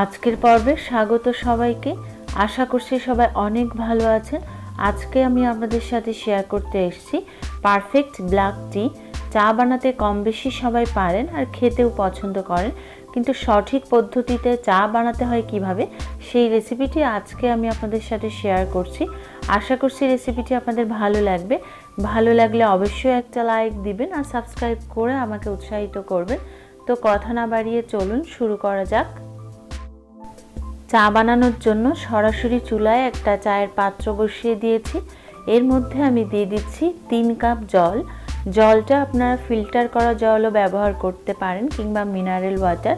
আজকের পর্বে স্বাগত সবাইকে। আশা করছি সবাই অনেক ভালো আছেন। আজকে আমি আপনাদের সাথে শেয়ার করতে এসেছি পারফেক্ট ব্ল্যাক টি চা বানাতে কম বেশি সবাই পারেন আর খেতেও পছন্দ করেন। কিন্তু সঠিক পদ্ধতিতে চা বানাতে হয় কীভাবে, সেই রেসিপিটি আজকে আমি আপনাদের সাথে শেয়ার করছি। আশা করছি রেসিপিটি আপনাদের ভালো লাগবে। ভালো লাগলে অবশ্যই একটা লাইক দিবেন আর সাবস্ক্রাইব করে আমাকে উৎসাহিত করবেন। তো কথা না বাড়িয়ে চলুন, শুরু করা যাক। চা বানানোর জন্য সরাসরি চুলায় একটা চায়ের পাত্র বসিয়ে দিয়েছি। এর মধ্যে আমি দিয়ে দিচ্ছি তিন কাপ জল। জলটা আপনারা ফিল্টার করা জলও ব্যবহার করতে পারেন কিংবা মিনারেল ওয়াটার।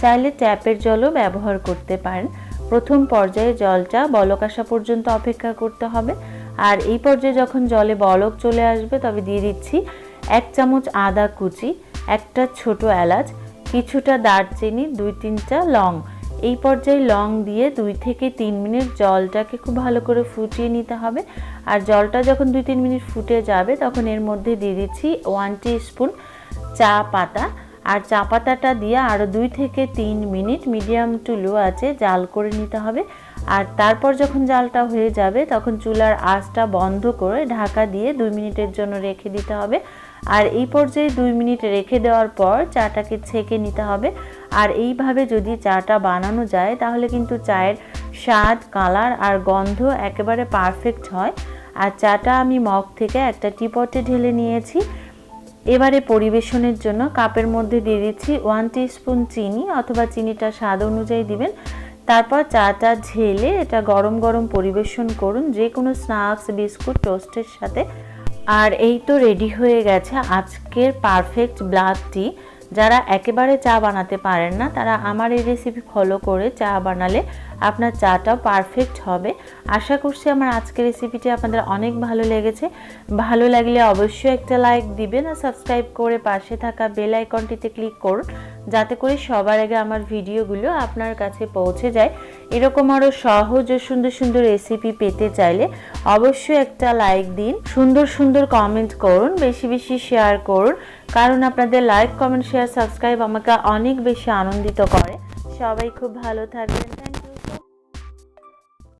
চাইলে ট্যাপের জলও ব্যবহার করতে পারেন। প্রথম পর্যায়ে জলটা বলক আসা পর্যন্ত অপেক্ষা করতে হবে। আর এই পর্যায়ে যখন জলে বলক চলে আসবে, তবে দিয়ে দিচ্ছি এক চামচ আদা কুচি, একটা ছোট এলাচ, কিছুটা দারচিনি, দুই তিনটা লং। এই পর্যায়ে লং দিয়ে দুই থেকে তিন মিনিট জলটাকে খুব ভালো করে ফুটিয়ে নিতে হবে। আর জলটা যখন দুই তিন মিনিট ফুটে যাবে, তখন এর মধ্যে দিয়ে দিচ্ছি ওয়ান স্পুন চা পাতা। আর চা পাতাটা দিয়ে আরও দুই থেকে তিন মিনিট মিডিয়াম টু লো আছে জাল করে নিতে হবে। আর তারপর যখন জালটা হয়ে যাবে, তখন চুলার আঁচটা বন্ধ করে ঢাকা দিয়ে দুই মিনিটের জন্য রেখে দিতে হবে। আর এই পর্যায়ে দুই মিনিট রেখে দেওয়ার পর চাটাকে ছেঁকে নিতে হবে। আর এইভাবে যদি চাটা বানানো যায়, তাহলে কিন্তু চায়ের স্বাদ, কালার আর গন্ধ একেবারে পারফেক্ট হয়। আর চাটা আমি মগ থেকে একটা টিপটে ঢেলে নিয়েছি। এবারে পরিবেশনের জন্য কাপের মধ্যে দিয়ে দিচ্ছি ওয়ান স্পুন চিনি অথবা চিনিটা স্বাদ অনুযায়ী দিবেন। তারপর চাটা ঝেলে এটা গরম গরম পরিবেশন করুন যে কোনো স্ন্যাক্স, বিস্কুট, টোস্টের সাথে। আর এই তো রেডি হয়ে গেছে আজকের পারফেক্ট ব্ল্যাক টি যারা একেবারে চা বানাতে পারেন না তারা আমার এই রেসিপি ফলো করে চা বানালে আপনার চাটাও পারফেক্ট হবে। আশা করছি আমার আজকের রেসিপিটি আপনাদের অনেক ভালো লেগেছে। ভালো লাগলে অবশ্যই একটা লাইক দিবেন আর সাবস্ক্রাইব করে পাশে থাকা বেল আইকনটিতে ক্লিক করুন যাতে করে সবার আগে আমার ভিডিওগুলো আপনার কাছে পৌঁছে যায়। এরকম আরও সহজ ও সুন্দর সুন্দর রেসিপি পেতে চাইলে অবশ্যই একটা লাইক দিন, সুন্দর সুন্দর কমেন্ট করুন, বেশি বেশি শেয়ার করুন, কারণ আপনাদের লাইক কমেন্ট শেয়ার সাবস্ক্রাইব আমাকে অনেক বেশি আনন্দিত করে। সবাই খুব ভালো থাকবেন।